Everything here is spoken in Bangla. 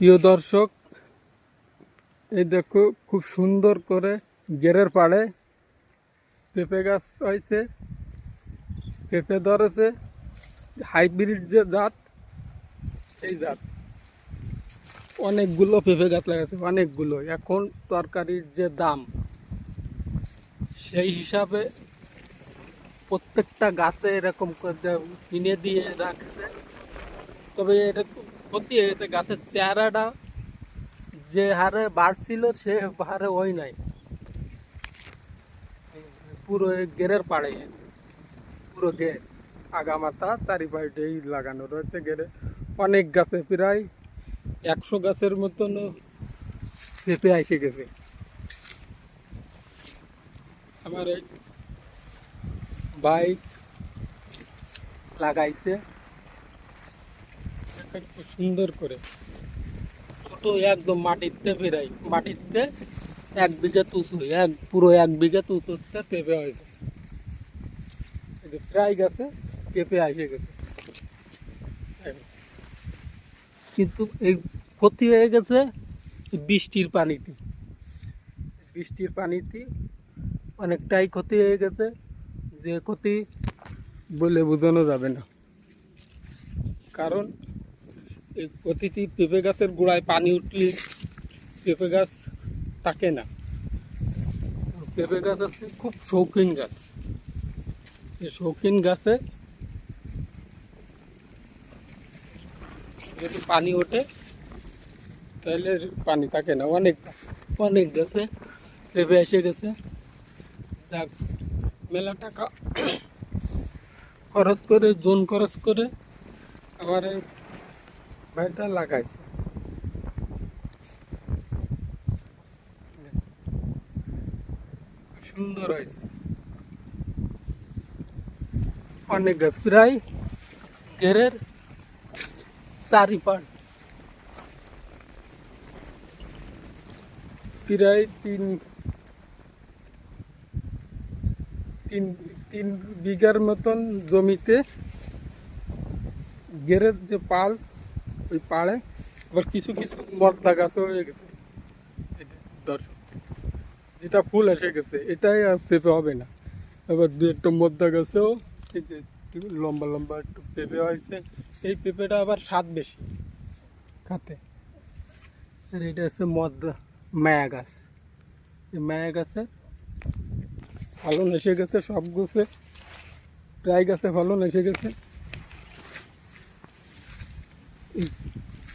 প্রিয় দর্শক, এই দেখো খুব সুন্দর করে গেরের পাড়ে পেঁপে গাছ হয়েছে, পেঁপে ধরেছে, হাইব্রিড যে জাত, এই জাত। অনেকগুলো পেঁপে গাছ লাগাচ্ছে অনেকগুলো। এখন তরকারির যে দাম, সেই হিসাবে প্রত্যেকটা গাছে এরকম করে কিনে দিয়ে রাখছে। তবে খুব ক্ষতি হয়েছে, গাছের চেহারাটা যে হারে বাড়ছিল, সে হারে ওই নাই। পুরো গেরের পাড়ে, পুরো গে আগামাতা চারিপাশটাই লাগানো রয়েছে গেরে। অনেক গাছে প্রায় একশো গাছের মতন পেঁপে এসে গেছে। আমার বাইক লাগাইছে। সুন্দর করে। ছোট একদম মাটিতে বেরাই, মাটিতে এক বিঘা তুসু এক পুরো এক বিঘা তুসুতে পেঁপে হয়েছে। প্রায় গেছে পেঁপে এসে গেছে। কিন্তু এই ক্ষতি হয়ে গেছে বৃষ্টির পানিতে। বৃষ্টির পানিতে অনেকটাই ক্ষতি হয়ে গেছে, যে ক্ষতি বলে বোঝানো যাবে না। কারণ প্রতিটি পেঁপে গাছের গোড়ায় পানি উঠলে পেঁপে গাছ থাকে না। পেঁপে গাছ হচ্ছে খুব শৌখিন গাছ। এই শৌখিন গাছে যদি পানি ওঠে, তাহলে পানি থাকে না। অনেক অনেক গাছে পেঁপে এসে গেছে। যাক, মেলা টাকা খরচ করে, জোন খরচ করে আমার এই লাগাইছে। সুন্দর হয়েছে। অনেক গাছ, প্রায় ঘেরের চারিপাট প্রায় তিন তিন তিন বিঘার মতন জমিতে গেরের যে পাল ওই পাড়ে। আবার কিছু কিছু মর্দা গাছও হয়ে গেছে। দর্শক, যেটা ফুল এসে গেছে, এটাই আর পেঁপে হবে না। এবার দু একটা মদ্দা গাছেও এই যে লম্বা লম্বা একটু পেঁপে হয়েছে। এই পেঁপেটা আবার স্বাদ বেশি খাতে। আর এটা হচ্ছে মদ্দা মায়া গাছ। এই মায়া গাছের ফলন এসে গেছে, সব গাছে, প্রায় গাছে ফলন এসে গেছে। এই